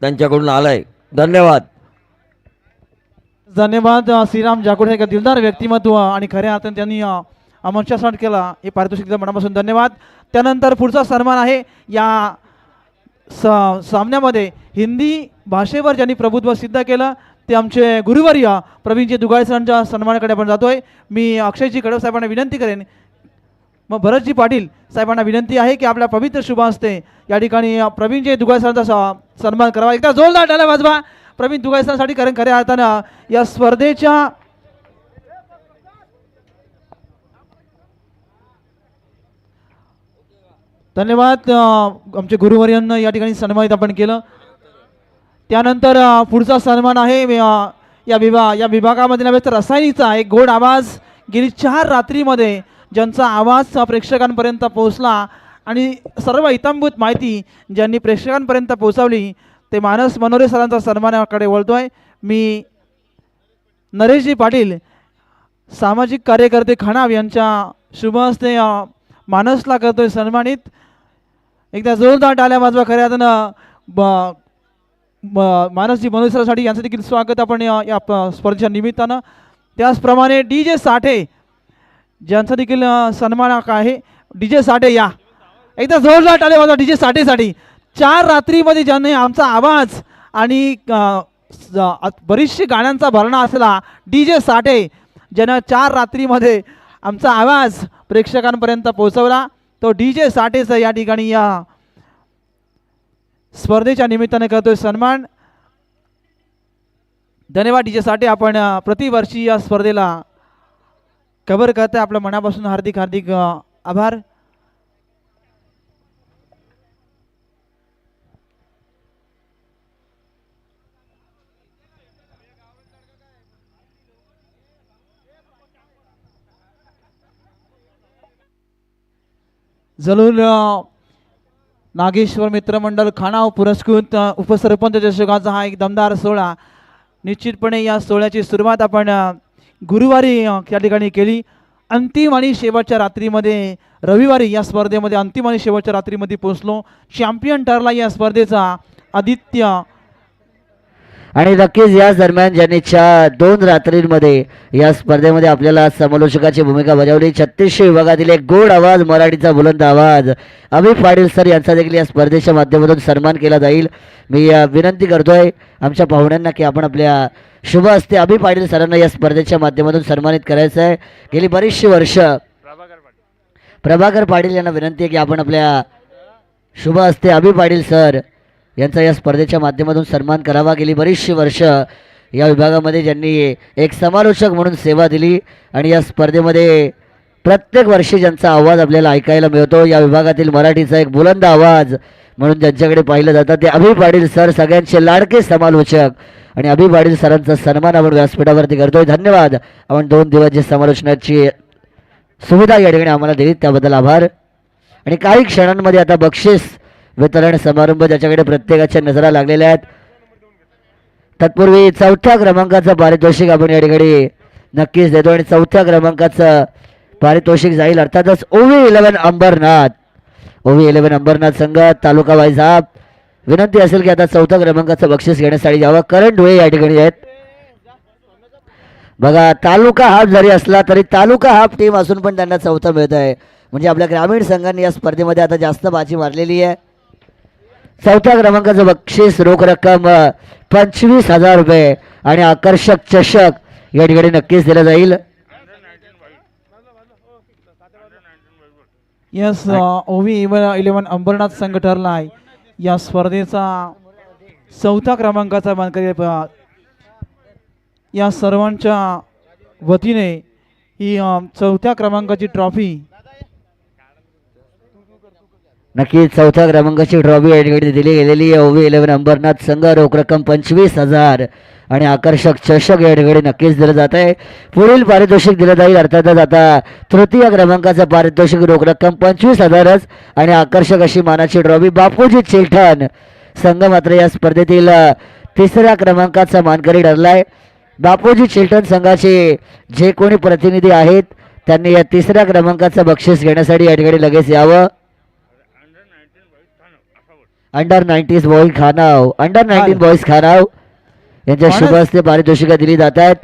त्यांच्याकडून आलाय. धन्यवाद. धन्यवाद अ, श्रीराम जाकोड. हे एक दिलदार व्यक्तिमत्व आणि खऱ्या अर्थाने त्यांनी अ, आमच्यासाठी केला. हे पारितोषिक मनापासून धन्यवाद. त्यानंतर पुढचा सन्मान आहे या स सामन्यामध्ये हिंदी भाषेवर ज्यांनी प्रभुत्व सिद्ध केलं ते आमचे गुरुवर्य प्रवीणजी दुगाळे सरांच्या सन्मानाकडे आपण जातोय. मी अक्षयजी कडव साहेबांना विनंती करेन मग भरतजी पाटील साहेबांना विनंती आहे की आपल्या पवित्र शुभ असते या ठिकाणी प्रवीणजी दुगायसरांचा स- सन्मान करावा. एकदा जोरदार डाला वाजवा. प्रवीण दुगायसरांसाठी कारण खऱ्या अर्थानं या स्पर्धेच्या धन्यवाद. आमचे गुरुवर्यांना या ठिकाणी सन्मानित आपण केलं. त्यानंतर पुढचा सन्मान आहे या विभाग या विभागामध्ये नव्हे तर रसायनीचा एक गोड आवाज गेली चार रात्रीमध्ये ज्यांचा आवाज प्रेक्षकांपर्यंत पोहोचला आणि सर्व इतंभूत माहिती ज्यांनी प्रेक्षकांपर्यंत पोहोचवली ते मानस मनोरे सरांचा सन्मानाकडे वळतो आहे मी नरेशजी पाटील सामाजिक कार्यकर्ते खणाव यांच्या शुभ हस्ते मानसला करतोय सन्मानित. एकदा जोरदार टाळ्या वाजवा खऱ्या अर्थानं. ब- मानसजी मनोसरासाठी यांचं देखील स्वागत आपण या या प- स्पर्धेच्या निमित्तानं. त्याचप्रमाणे डी जे साठे ज्यांचा देखील अ, सन्मान आहे. डी जे साठे या. एकदा जोरदार टाले वाजवा डी जे साठेसाठी. चार रात्रीमध्ये ज्यांनी आमचा आवाज आणि बरीचशी गाण्यांचा भरणा असला डी जे साठे ज्यानं चार रात्रीमध्ये आमचा आवाज प्रेक्षकांपर्यंत पोहोचवला तो डी जे साठेचा या ठिकाणी या स्पर्धेच्या निमित्ताने करतोय सन्मान. धन्यवाद डी जे साठे. आपण प्रतिवर्षी या स्पर्धेला कव्हर करताय आपल्या मनापासून हार्दिक हार्दिक आभार. जलूल नागेश्वर मित्रमंडळ खानाव पुरस्कृत उपसरपंच चषकाचा हा एक दमदार सोहळा. निश्चितपणे या सोहळ्याची सुरुवात आपण गुरुवारी या ठिकाणी केली. अंतिम आणि शेवटच्या रात्रीमध्ये रविवारी या स्पर्धेमध्ये अंतिम आणि शेवटच्या रात्रीमध्ये पोहोचलो. चॅम्पियन ठरला या स्पर्धेचा आदित्य आणि नक्कीच याच दरम्यान ज्यांनीच्या दोन रात्रींमध्ये या स्पर्धेमध्ये आपल्याला समालोचकाची भूमिका बजावली. छत्तीसशे विभागातील एक गोड आवाज मराठीचा बुलंद आवाज. अमित पाटील सर यांचा देखील या स्पर्धेच्या माध्यमातून सन्मान केला जाईल. मी विनंती करतोय आमच्या पाहुण्यांना की आपण आपल्या शुभ असते अभि पाटील सरांना या स्पर्धेच्या माध्यमातून सन्मानित करायचं आहे. गेली बरीचशी वर्ष प्रभाकर पाटील यांना विनंती आहे की आपण आपल्या शुभ असते अभि पाटील सर यांचा या स्पर्धेच्या माध्यमातून सन्मान करावा. गेली बरीचशी वर्ष या विभागामध्ये ज्यांनी एक समालोचक म्हणून सेवा दिली आणि या स्पर्धेमध्ये प्रत्येक वर्षी ज्यांचा आवाज आपल्याला ऐकायला मिळतो या विभागातील मराठीचा एक बुलंद आवाज म्हणून ज्यांच्याकडे पाहिलं जातं ते अभि पाटील सर सगळ्यांचे लाडके समालोचक आणि अभि पाटील सरांचा सन्मान आपण व्यासपीठावरती करतोय. धन्यवाद. आपण दोन दिवस जे समालोचनाची सुविधा या ठिकाणी आम्हाला दिली त्याबद्दल आभार. आणि काही क्षणांमध्ये आता बक्षीस वितरण समारंभ ज्याच्याकडे प्रत्येकाच्या नजरा लागलेल्या आहेत. तत्पूर्वी चौथ्या क्रमांकाचं पारितोषिक आपण या ठिकाणी नक्कीच देतो आणि चौथ्या क्रमांकाचं पारितोषिक जाईल. अर्थातच ओवी इलेव्हन अंबरनाथ. ओवी इलेव्हन अंबरनाथ संघ तालुका वाईज विनंती असेल की आता चौथ्या क्रमांकाचं बक्षीस घेण्यासाठी यावं करण डोळे या ठिकाणी आहेत. बघा तालुका हाफ जरी असला तरी तालुका हाफ टीम असून पण त्यांना चौथा मिळत आहे म्हणजे आपल्या ग्रामीण संघांनी या स्पर्धेमध्ये आता जास्त बाजी मारलेली आहे. चौथ्या क्रमांकाचं बक्षीस रोख रक्कम पंचवीस हजार रुपये आणि आकर्षक चषक या ठिकाणी नक्कीच दिलं जाईल. यस ओवी इलेव्हन अंबरनाथ संघ ठरला आहे. या स्पर्धेचा चौथ्या क्रमांकाचा मानकरी या सर्वांच्या वतीने ही चौथ्या क्रमांकाची ट्रॉफी नक्कीच चौथ्या क्रमांकाची ट्रॉफी या दिली गेलेली आहे. ओवी इलेव्हन अंबरनाथ संघ रोख रक्कम पंचवीस हजार. आणि आकर्षक चषक या ठिकाणी नक्कीच दिलं जात आहे. पुढील पारितोषिक दिलं जाईल अर्थातच आता तृतीय क्रमांकाचं पारितोषिक रोख रक्कम पंचवीस हजारच. आणि आकर्षक अशी मानाची ट्रॉफी बापूजी चिलठण संघ मात्र या स्पर्धेतील तिसऱ्या क्रमांकाचा मानकरी ठरला आहे बापूजी चिल्टन संघाचे जे कोणी प्रतिनिधी आहेत त्यांनी या तिसऱ्या क्रमांकाचं बक्षीस घेण्यासाठी या ठिकाणी लगेच यावं. Under nineties boys Khanav under nineteen. Boys Khanav यांच्या शुभ हस्ते पारितोषिकं दिली जात आहेत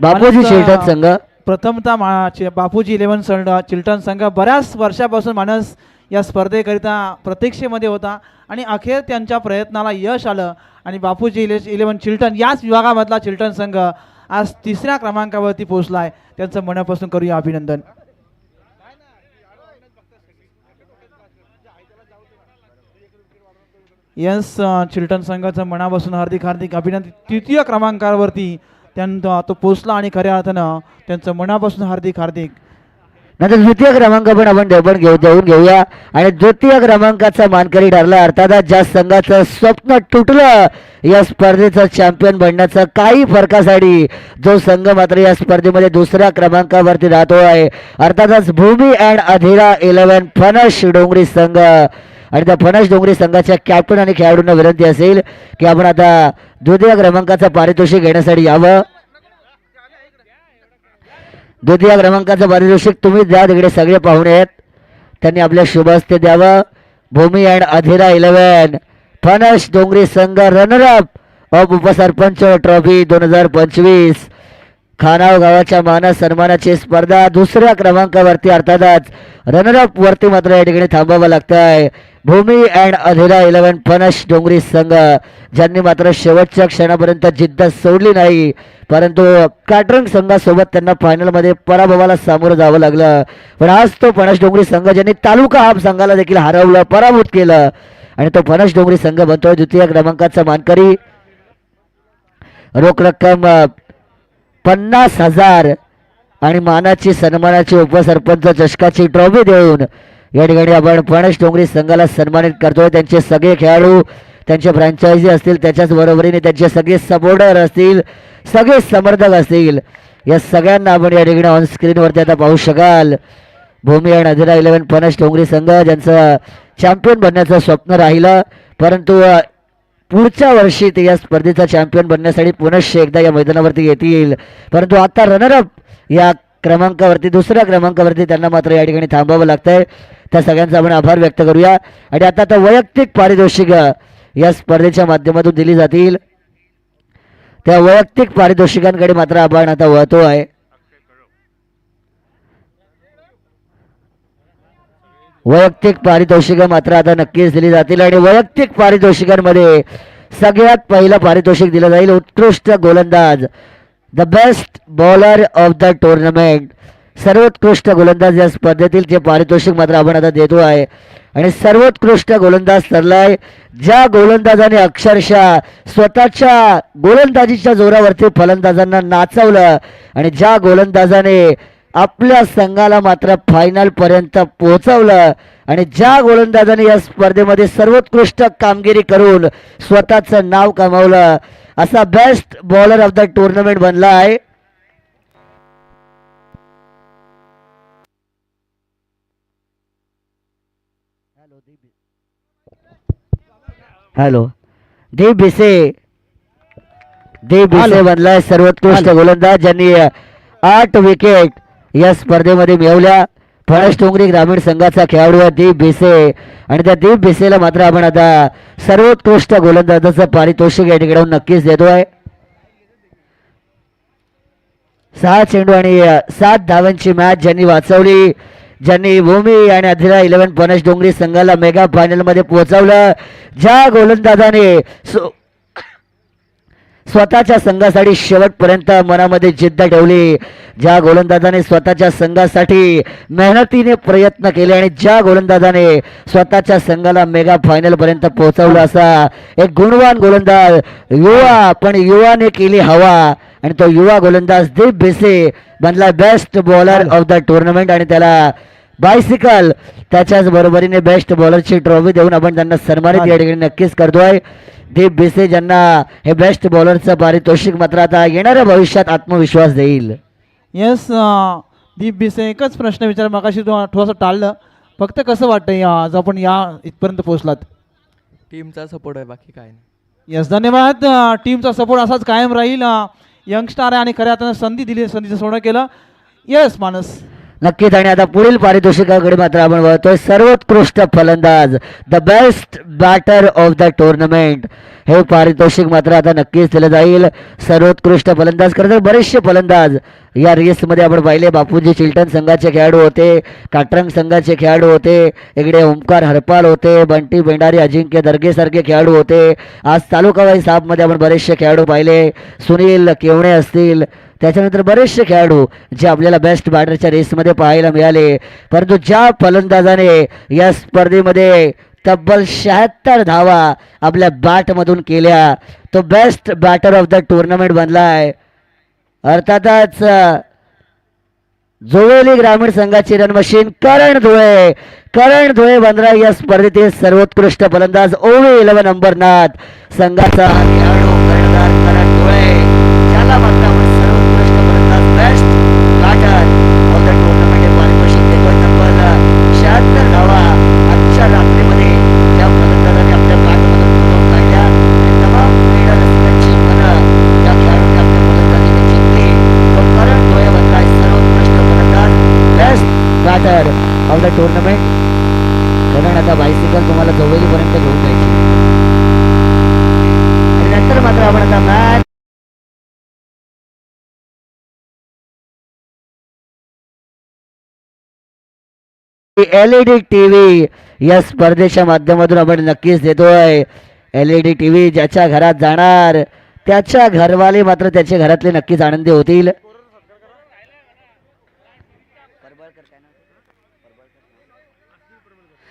बापूजी शेलटन संघ. प्रथमतः बापूजी इलेव्हन चिल्ड्रन संघ बऱ्याच वर्षापासून मानस या स्पर्धेकरिता प्रतीक्षेमध्ये होता आणि अखेर त्यांच्या प्रयत्नाला यश आलं आणि बापूजी इले इलेव्हन चिल्ड्रन याच विभागामधला चिल्ड्रन संघ आज तिसऱ्या क्रमांकावरती पोहोचला आहे त्यांचं मनापासून करूया अभिनंदन. यस चिल्ड्रन संघाचं मनापासून हार्दिक हार्दिक अभिनंदन. तृतीय क्रमांकावरती त्यांचा तो पोचला आणि खऱ्या अर्थानं त्यांचं मनापासून हार्दिक हार्दिक. नंतर द्वितीय क्रमांक पण आपण देवण घेऊ देऊन घेऊया. आणि द्वितीय क्रमांकाचा मानकरी ठरला अर्थातच ज्या संघाचं स्वप्न तुटलं या स्पर्धेचं चॅम्पियन बनण्याचं काही फरकासाठी जो संघ मात्र या स्पर्धेमध्ये दुसऱ्या क्रमांकावरती राहतो आहे अर्थातच Bhumi and Adheera eleven Phanas Dongri संघ. आणि त्या फणस डोंगरी संघाच्या कॅप्टन आणि खेळाडूंना विनंती असेल की आपण आता द्वितीय क्रमांकाचं पारितोषिक घेण्यासाठी यावं. द्वितीय क्रमांकाचं पारितोषिक तुम्ही द्या तिकडे सगळे पाहुणे आहेत. त्यांनी आपल्या शुभहस्ते द्यावं. Bhumi and Adhira eleven. फणस डोंगरी संघ रनरअप ऑफ उपसरपंच ट्रॉफी दोन हजार पंचवीस. खानाव गावाच्या मान सन्मानाची स्पर्धा दुसऱ्या क्रमांकावरती अर्थातच रनरअप वरती मात्र या ठिकाणी थांबावं लागतं आहे भूमी अँड अधिरा इलेव्हन फनश डोंगरी संघ ज्यांनी मात्र शेवटच्या क्षणापर्यंत जिद्द सोडली नाही परंतु काटरंग संघासोबत त्यांना फायनलमध्ये पराभवाला सामोरं जावं लागलं. पण आज तो फणस डोंगरी संघ ज्यांनी तालुका हाफ संघाला देखील हरवलं पराभूत केलं. आणि तो फणस डोंगरी संघ बनतोय द्वितीय क्रमांकाचा मानकरी. रोख रक्कम पन्नास हजार आणि मानाची सन्मानाची उपसरपंच चषकाची ट्रॉफी देऊन या ठिकाणी आपण फणस डोंगरी संघाला सन्मानित करतोय. त्यांचे सगळे खेळाडू त्यांचे फ्रँचायझी असतील त्याच्याच बरोबरीने त्यांचे सगळे सपोर्टर असतील सगळे समर्थक असतील. या सगळ्यांना आपण या ठिकाणी ऑन स्क्रीनवरती आता पाहू शकाल. भूमी आणि अधिरा इलेव्हन पणश डोंगरी संघ ज्यांचं चॅम्पियन बनण्याचं स्वप्न राहिलं. परंतु पुढच्या वर्षी ते या स्पर्धेचा चॅम्पियन बनण्यासाठी पुनश्च एकदा या मैदानावरती येतील. परंतु आता रनरअप या क्रमांकावरती दुसऱ्या क्रमांकावरती त्यांना मात्र या ठिकाणी थांबावं लागतंय. त्या सगळ्यांचा आपण आभार व्यक्त करूया. आणि आता आता वैयक्तिक पारितोषिक या स्पर्धेच्या माध्यमातून दिली जातील. त्या वैयक्तिक पारितोषिकांकडे मात्र आपण आता वळतो आहे वैयक्तिक पारितोषिकं मात्र आता नक्कीच दिली जातील आणि वैयक्तिक पारितोषिकांमध्ये सगळ्यात पहिलं पारितोषिक दिलं जाईल. उत्कृष्ट गोलंदाज the best bowler of the tournament सर्वोत्कृष्ट गोलंदाज या स्पर्धेतील जे पारितोषिक मात्र आपण आता देतो आहे. आणि सर्वोत्कृष्ट गोलंदाज ठरलाय ज्या गोलंदाजाने अक्षरशः स्वतःच्या गोलंदाजीच्या जोरावरती फलंदाजांना नाचवलं आणि ज्या गोलंदाजाने आपल्या संघाला मात्र फायनल पर्यंत पोहोचवलं. आणि ज्या गोलंदाजाने या स्पर्धेमध्ये सर्वोत्कृष्ट कामगिरी करून स्वतःचं नाव कमावलं असा best bowler of the tournament बनला आहे हॅलो दीप भिसे. दीप भिसे. बनलाय सर्वोत्कृष्ट गोलंदाज ज्यांनी आठ विकेट या स्पर्धेमध्ये मिळवल्या. फणस डोंगरी ग्रामीण संघाचा खेळाडू आहे दीप भिसे. आणि त्या दीप भिसेला मात्र आपण आता सर्वोत्कृष्ट गोलंदाजाचं पारितोषिक या ठिकाणी नक्कीच देतोय सहा चेंडू आणि सात धावांची मॅच ज्यांनी वाचवली ज्यांनी भूमी आणि अधिरा इलेव्हन पनश डोंगरी संघाला मेगा फायनलमध्ये पोहोचवलं. ज्या गोलंदाजाने सो- स्वतःच्या संघासाठी शेवटपर्यंत मनामध्ये जिद्द ठेवली. ज्या गोलंदाजाने स्वतःच्या संघासाठी मेहनतीने प्रयत्न केले आणि ज्या गोलंदाजाने स्वतःच्या संघाला मेगा फायनल पर्यंत पोहोचवलं असा एक गुणवान गोलंदाज युवा पण युवाने केली हवा. आणि तो युवा गोलंदाज दीप भिसे बनला best bowler of the tournament आणि त्याला बायसिकल त्याच्याच बरोबरीने बेस्ट बॉलरची ट्रॉफी देऊन आपण त्यांना सन्मानित या ठिकाणी नक्कीच करतोय. दीप भिसे ज्यांना हे बेस्ट बॉलरचं पारितोषिक मात्र आता येणाऱ्या भविष्यात आत्मविश्वास देईल. येस दीप बिसे एकच प्रश्न विचार मगाशी तो थोडंसं टाळलं. फक्त कसं वाटतं या आज आपण या इथपर्यंत पोहोचलात? टीमचा सपोर्ट आहे बाकी काय नाही. येस धन्यवाद. अ, टीमचा सपोर्ट असाच कायम राहील. यंगस्टार आहे आणि खऱ्या अर्थानं संधी दिली संधीचं सोनं केलं. येस मानस. नक्कीच आणि आता पुढील पारितोषिकाकडे मात्र आपण वळतोय. सर्वोत्कृष्ट फलंदाज the best batter of the tournament हे पारितोषिक मात्र आता नक्कीच दिलं जाईल. सर्वोत्कृष्ट फलंदाज खरं तर बरेचसे फलंदाज या रेसमध्ये आपण पाहिले. बापूजी चिल्टन संघाचे खेळाडू होते काटरंग संघाचे खेळाडू होते इकडे ओंकार हरपाल होते बंटी बेंडारी अजिंक्य दर्गेसारखे खेळाडू होते. आज तालुकावाई सापमध्ये आपण बरेचसे खेळाडू पाहिले. सुनील केवणे असतील त्याच्यानंतर बरेचसे खेळाडू जे आपल्याला बेस्ट बॅटरच्या रेसमध्ये पाहायला मिळाले. परंतु ज्या फलंदाजाने या स्पर्धेमध्ये तब्बल शहात्तर धावा आपल्या बॅटमधून केल्या तो best batter of the tournament बनला आहे अर्थातच जोवेली ग्रामीण संघाची रन मशीन करण धुळे करण धुळे बंद्रा या स्पर्धेतील सर्वोत्कृष्ट फलंदाज ओवे इलेव्हन अंबरनाथ संघाचा ऑफ द टुर्नामेंट कारण आता बायसिकल तुम्हाला जवळीपर्यंत घेऊन जायची. नंतर मात्र आपण आता मॅच एलईडी टीव्ही या स्पर्धेच्या माध्यमातून आपण नक्कीच देतोय. एलईडी टीव्ही ज्याच्या घरात जाणार त्याच्या घरवाले मात्र त्याच्या घरातले नक्कीच आनंदी होतील.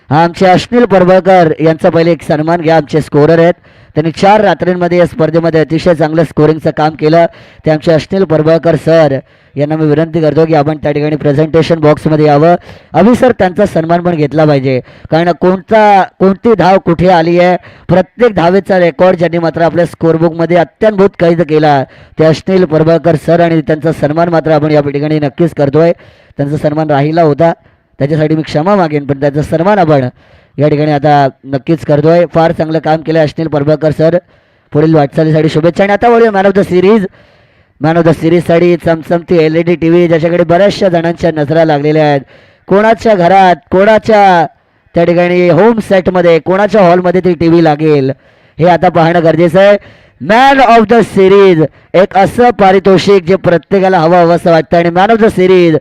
हा आमचे अश्नील परभळकर यांचा पहिले एक सन्मान घ्या. आमचे स्कोरर आहेत. त्यांनी चार रात्रींमध्ये या स्पर्धेमध्ये अतिशय चांगलं स्कोरिंगचं काम केलं. ते आमचे अश्नील परभळकर सर यांना मी विनंती करतो की आपण त्या ठिकाणी प्रेझेंटेशन बॉक्समध्ये यावं. अभि सर त्यांचा सन्मान पण घेतला पाहिजे. कारण कोणता कोणती धाव कुठे आली आहे? प्रत्येक धावेचा रेकॉर्ड ज्यांनी मात्र आपल्या स्कोरबुकमध्ये अत्यंभूत कैद केला ते अश्नील परबळकर सर आणि त्यांचा सन्मान मात्र आपण या ठिकाणी नक्कीच करतोय. त्यांचा सन्मान राहिला होता. त्याच्यासाठी मी क्षमा मागेन पण त्याचा सन्मान आपण या ठिकाणी आता नक्कीच करतोय. फार चांगलं काम केलं अश्नील परभकर सर. पुढील वाटचालीसाठी शुभेच्छा. आणि आता वळूया man of the series man of the सिरीजसाठी चमचमती L E D T V ज्याच्याकडे बऱ्याचशा जणांच्या नजरा लागलेल्या आहेत. कोणाच्या घरात कोणाच्या त्या ठिकाणी होम सेटमध्ये कोणाच्या हॉलमध्ये ती टी व्ही लागेल हे आता पाहणं गरजेचं आहे. मॅन ऑफ द सिरीज एक असं पारितोषिक जे प्रत्येकाला हवं हवं असं वाटतं. आणि मॅन ऑफ द सिरीज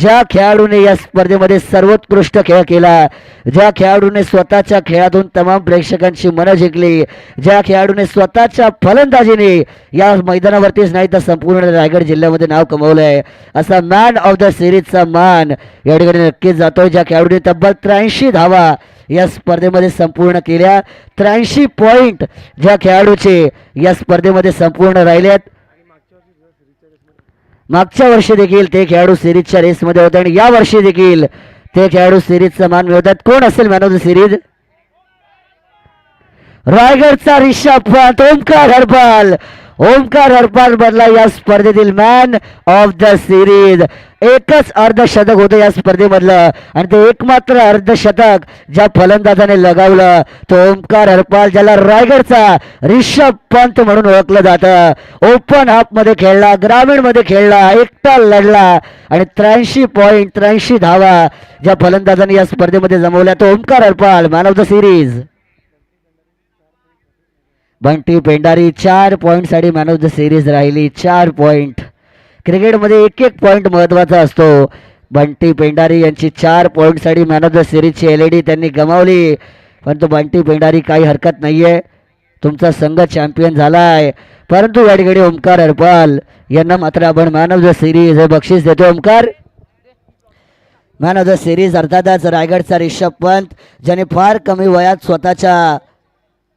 ज्या खेळाडूने या स्पर्धेमध्ये सर्वोत्कृष्ट खेळ केला ज्या खेळाडूने स्वतःच्या खेळातून तमाम प्रेक्षकांची मनं जिंकली ज्या खेळाडूने स्वतःच्या फलंदाजीने या मैदानावरतीच नाही तर संपूर्ण रायगड जिल्ह्यामध्ये नाव कमवलं आहे असा मॅन ऑफ द सिरीजचा मान या ठिकाणी नक्कीच जातोय. ज्या खेळाडूने तब्बल त्र्याऐंशी धावा या स्पर्धेमध्ये संपूर्ण केल्या. त्र्याऐंशी पॉईंट ज्या खेळाडूचे या स्पर्धेमध्ये संपूर्ण राहिलेत. मागच्या वर्षी देखील ते खेळाडू सिरीजच्या रेसमध्ये होते आणि या वर्षी देखील ते खेळाडू सिरीजचा मान मिळवतात. कोण असेल मॅन ऑफ द सिरीज रायगडचा रिषभ पंत ओमकार हरपाल. ओमकार हरपाल बनला या स्पर्धेतील मॅन ऑफ द सिरीज एकच अर्धशतक होतं या स्पर्धेमधलं आणि ते एकमात्र अर्धशतक ज्या फलंदाजाने लगावलं तो ओमकार हरपाल ज्याला रायगडचा रिषभ पंत म्हणून ओळखलं जातं. ओपन हाफमध्ये खेळला ग्रामीणमध्ये खेळला एकटा लढला आणि त्र्याऐंशी पॉईंट त्र्याऐंशी धावा ज्या फलंदाजाने या स्पर्धेमध्ये जमवल्या तो Omkar Harpal man of the series Bunty Pendari चार पॉईंटसाठी मॅन ऑफ द सिरीज राहिली चार पॉईंट क्रिकेटमध्ये एक एक पॉईंट महत्त्वाचा असतो. बंटी पेंडारी यांची चार पॉईंटसाठी मॅन ऑफ द सिरीजची एल ई डी त्यांनी गमावली. परंतु बंटी पेंडारी काही हरकत नाही आहे तुमचा संघ चॅम्पियन झाला आहे परंतु या ठिकाणी ओमकार हरपाल यांना मात्र आपण मॅन ऑफ द सिरीज हे बक्षीस देतो. Omkar? Man of the series अर्थातच रायगडचा रिषभ पंत ज्याने फार कमी वयात स्वतःच्या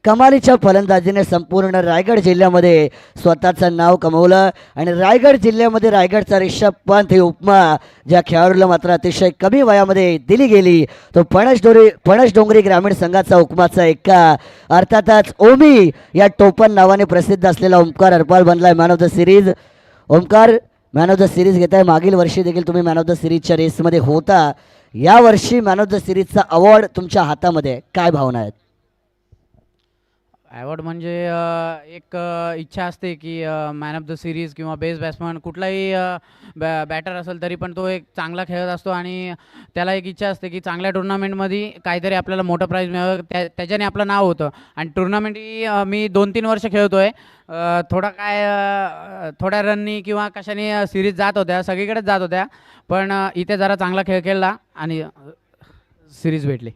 कमालीच्या फलंदाजीने संपूर्ण रायगड जिल्ह्यामध्ये स्वतःचं नाव कमवलं. आणि रायगड जिल्ह्यामध्ये रायगडचा रिषभ पंत ही उपमा ज्या खेळाडूला मात्र अतिशय कमी वयामध्ये दिली गेली. तो पणस डोरी पणस डोंगरी ग्रामीण संघाचा उपमाचा एक्का. अर्थातच ओमी या टोपण नावाने प्रसिद्ध असलेला ओंकार हरपाल बनला आहे man of the series Omkar man of the series आहे मागील वर्षी देखील तुम्ही मॅन ऑफ द सिरीजच्या रेसमध्ये होता. यावर्षी मॅन ऑफ द सिरीजचा अवॉर्ड तुमच्या हातामध्ये काय भावना आहेत? ॲवॉर्ड म्हणजे एक इच्छा असते की मॅन ऑफ द सिरीज किंवा बेस्ट बॅट्समन कुठलाही बॅ बॅटर असेल तरी पण तो एक चांगला खेळत असतो आणि त्याला एक इच्छा असते की चांगल्या टुर्नामेंटमध्ये काहीतरी आपल्याला मोठं प्राईज मिळावं. त्या त्याच्याने आपलं नाव होतं. आणि टुर्नामेंट ही मी दोन तीन वर्ष खेळतो आहे थोडा काय थोड्या रननी किंवा कशाने सिरीज जात होत्या. सगळीकडेच जात होत्या. पण इथे जरा चांगला खेळ खेळला आणि सिरीज भेटली.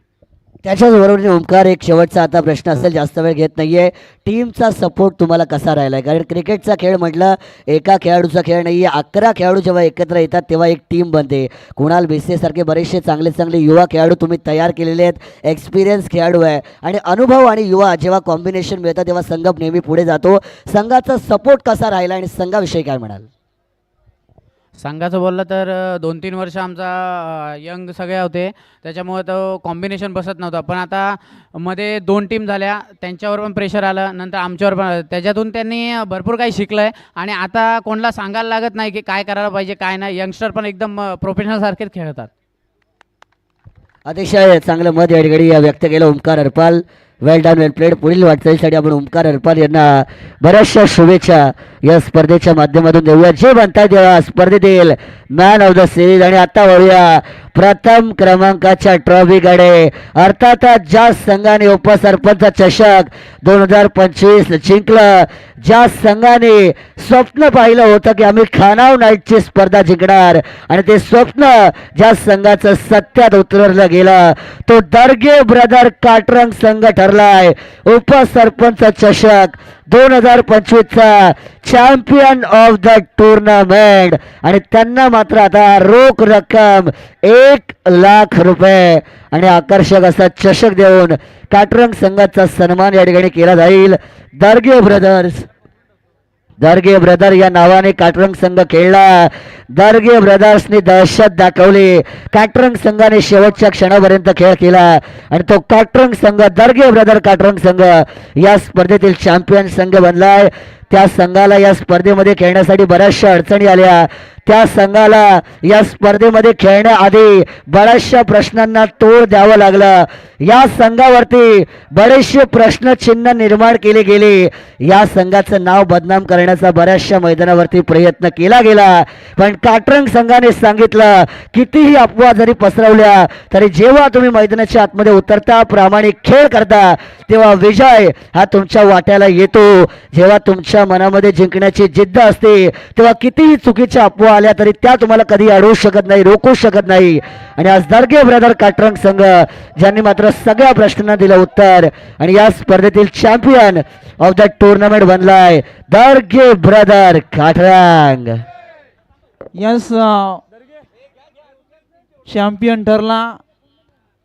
त्याच्याच बरोबर ओंकार एक शेवटचा आता प्रश्न असेल जास्त वेळ घेत नाही आहे टीमचा सपोर्ट तुम्हाला कसा राहिला आहे कारण क्रिकेटचा खेळ म्हटलं एका खेळाडूचा खेळ नाही आहे अकरा खेळाडू जेव्हा एकत्र येतात तेव्हा एक टीम बनते. कुणाल भिसेसारखे बरेचसे चांगले चांगले युवा खेळाडू तुम्ही तयार केलेले आहेत. एक्सपिरियन्स खेळाडू आहे. आणि अनुभव आणि युवा जेव्हा कॉम्बिनेशन मिळतं तेव्हा संघ नेहमी पुढे जातो. संघाचा सपोर्ट कसा राहिला आणि संघाविषयी काय म्हणाल? संघाचं बोललं तर दोन तीन वर्ष आमचा यंग सगळे होते. त्याच्यामुळे तो कॉम्बिनेशन बसत नव्हता. पण आता मध्ये दोन टीम झाल्या. त्यांच्यावर पण प्रेशर आलं. नंतर आमच्यावर पण आलं. त्याच्यातून त्यांनी भरपूर काही शिकलं आहे आणि आता कोणाला सांगायला लागत नाही की काय करायला पाहिजे काय नाही. यंगस्टर पण एकदम प्रोफेशनलसारखेच खेळतात. अतिशय चांगलं मत या ठिकाणी व्यक्त केलं Omkar Harpal. Well done well played पुढील वाटचालीसाठी आपण ओंकार हरपाल यांना बऱ्याचशा शुभेच्छा या स्पर्धेच्या माध्यमातून देऊया. जे म्हणतात स्पर्धेत येईल मॅन ऑफ द सिरीज आणि आता वळूया प्रथम क्रमांकाच्या ट्रॉफीकडे अर्थातच ज्या संघाने उपसरपंच चषक दोन हजार पंचवीस जिंकलं ज्या संघाने स्वप्न पाहिलं होतं की आम्ही खानाव नाईटची स्पर्धा जिंकणार आणि ते स्वप्न ज्या संघाचं सत्यात उतरवलं गेलं तो दर्गे ब्रदर काटरंग संघ ठरलाय. उपसरपंच चषक दोन हजार पंचवीसचा चॅम्पियन ऑफ द टुर्नामेंट. आणि त्यांना मात्र आता रोख रक्कम एक लाख रुपये. आणि आकर्षक असा चषक देऊन. काटरंग संघाचा सन्मान या ठिकाणी केला जाईल. दर्गे ब्रदर्स दर्गे ब्रदर या नावाने काटरंग संघ खेळला. दर्गे ब्रदर्सनी दहशत दाखवली. काटरंग संघाने शेवटच्या क्षणापर्यंत खेळ केला. आणि तो काटरंग संघ दर्गे ब्रदर काटरंग संघ या स्पर्धेतील चॅम्पियन संघ बनलाय. त्या संघाला या स्पर्धेमध्ये खेळण्यासाठी बऱ्याचशा अडचणी आल्या. त्या संघाला या स्पर्धेमध्ये खेळण्याआधी बऱ्याचशा प्रश्नांना तोड द्यावं लागलं. या संघावरती बरेचसे प्रश्नचिन्ह निर्माण केले गेले. या संघाचं नाव बदनाम करण्याचा बऱ्याचशा मैदानावरती प्रयत्न केला गेला. पण काटरंग संघाने सांगितलं कितीही अफवा जरी पसरवल्या तरी जेव्हा तुम्ही मैदानाच्या आतमध्ये उतरता प्रामाणिक खेळ करता तेव्हा विजय हा तुमच्या वाट्याला येतो. जेव्हा तुमच्या मनामध्ये जिंकण्याची जिद्द असते तेव्हा कितीही चुकीच्या अफवा आल्या तरी त्या तुम्हाला कधी अडवू शकत नाही रोखू शकत नाही. आणि आज दर्गे ब्रदर काटरंग संघ ज्यांनी मात्र सगळ्या प्रश्नांना दिलं उत्तर आणि या स्पर्धेतील चॅम्पियन ऑफ द टुर्नामेंट बनलाय Darge brother Katrang. Yes champion uh, ठरला.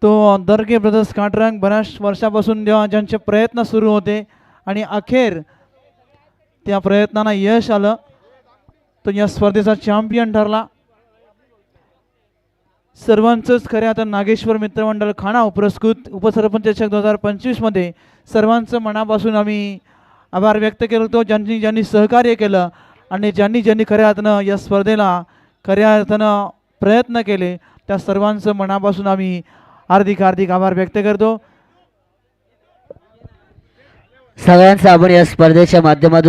तो दर्गे ब्रदर्स काटरंग बऱ्याच वर्षापासून जेव्हा ज्यांचे प्रयत्न सुरू होते आणि अखेर त्या प्रयत्नांना यश आलं. तो या स्पर्धेचा चॅम्पियन ठरला. सर्वांचंच खरे आता नागेश्वर मित्रमंडळ खाणा पुरस्कृत उपसरपंच चषक दोन हजार पंचवीसमध्ये सर्वांचं मनापासून आम्ही आभार व्यक्त केलो होतो. ज्यांनी ज्यांनी सहकार्य केलं आणि ज्यांनी ज्यांनी खऱ्या अर्थानं या स्पर्धेला खऱ्या अर्थानं प्रयत्न केले त्या सर्वांचं मनापासून आम्ही हार्दिक हार्दिक आभार व्यक्त करतो. सगळ्यांचा आपण या स्पर्धेच्या माध्यमातून